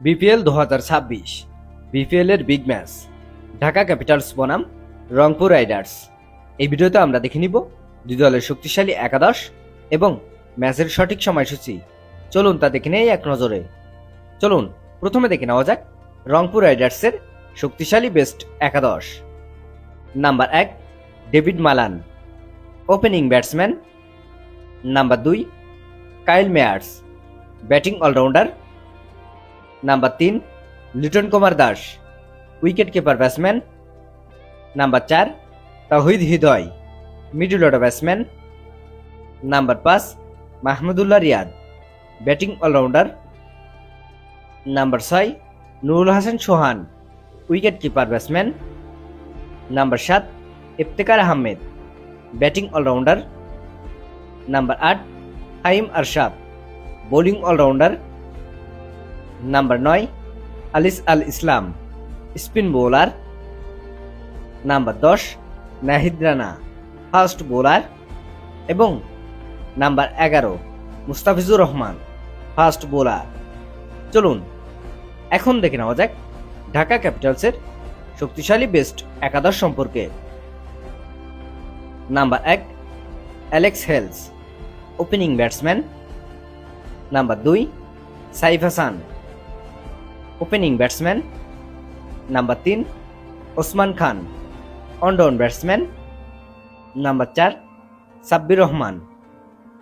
BPL দু হাজার ছাব্বিশ। বিপিএল এর বিগ ম্যাচ, ঢাকা ক্যাপিটালস বনাম, রংপুর রাইডার্স। এই ভিডিওতে আমরা দেখে নিব দুই দলের শক্তিশালী একাদশ এবং ম্যাচের সঠিক সময়সূচি। চলুন তা দেখে নেই এক নজরে। চলুন, প্রথমে দেখে নেওয়া যাক রংপুর রাইডার্সের শক্তিশালী বেস্ট একাদশ। নাম্বার এক, David Malan, opening batsman. Number দুই, Kyle Mayers, batting allrounder number তিন, Liton Kumar Das wicket keeper batsman number চার Towhid Hridoy middle order batsman number পাঁচ, Mahmudullah Riyad batting allrounder number ছয়, Nurul Hasan Sohan wicket keeper batsman number সাত Iftikhar Ahmed batting allrounder number আট, Haim Arshad bowling allrounder number নয় Alis Al Islam spin bowler number দশ Nahid Rana fast bowler এবং number এগারো Mustafizur Rahman fast bowler চলুন এখন দেখে নেওয়া যাক ঢাকা ক্যাপিটালসের শক্তিশালী বেস্ট একাদশ সম্পর্কে নাম্বার এক Alex Hales opening batsman number দুই Saif Hasan opening batsman number তিন Usman Khan one down batsman number চার Sabbir Rahman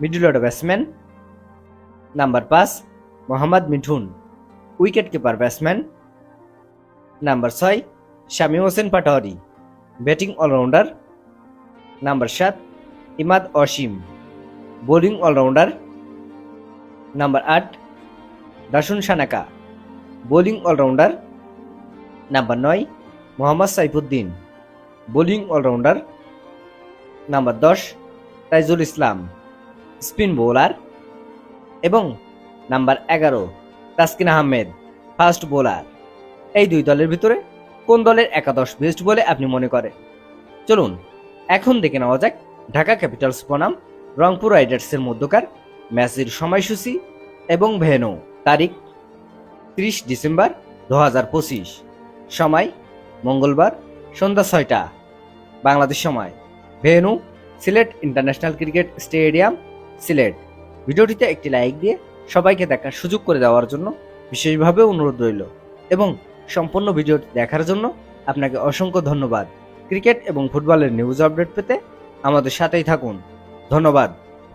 middle order batsman number পাঁচ Mohammad Mithun wicket keeper batsman number ছয় Shamim Hossain Patwari batting allrounder number সাত Imad Wasim bowling allrounder number আট Dasun Shanaka bowling allrounder number নয়, Mohammad Saifuddin. Bowling allrounder number দশ, Taijul Islam. Spin bowler এবং number এগারো, Taskin Ahmed, fast bowler. এই দুই দলের ভিতরে কোন দলের একাদশ বেস্ট বলে আপনি মনে করেন চলুন, এখন দেখে নেওয়া যাক ঢাকা ক্যাপিটালস বনাম রংপুর রাইডার্সের মধ্যকার ম্যাচের সময়সূচি এবং ভেনু তারিখ। ত্রিশ ডিসেম্বর দু হাজার পঁচিশ। সময়, মঙ্গলবার, সন্ধ্যা ছয়টা। বাংলাদেশ সময়। Venue, Sylhet international cricket stadium, Sylhet. ভিডিওটিতে একটি লাইক দিয়ে সবাইকে দেখার সুযোগ করে দেওয়ার জন্য বিশেষভাবে অনুরোধ রইল এবং সম্পূর্ণ ভিডিওটি দেখার জন্য আপনাকে অসংখ্য ধন্যবাদ। ক্রিকেট এবং ফুটবলের নিউজ আপডেট পেতে আমাদের সাথেই থাকুন। ধন্যবাদ।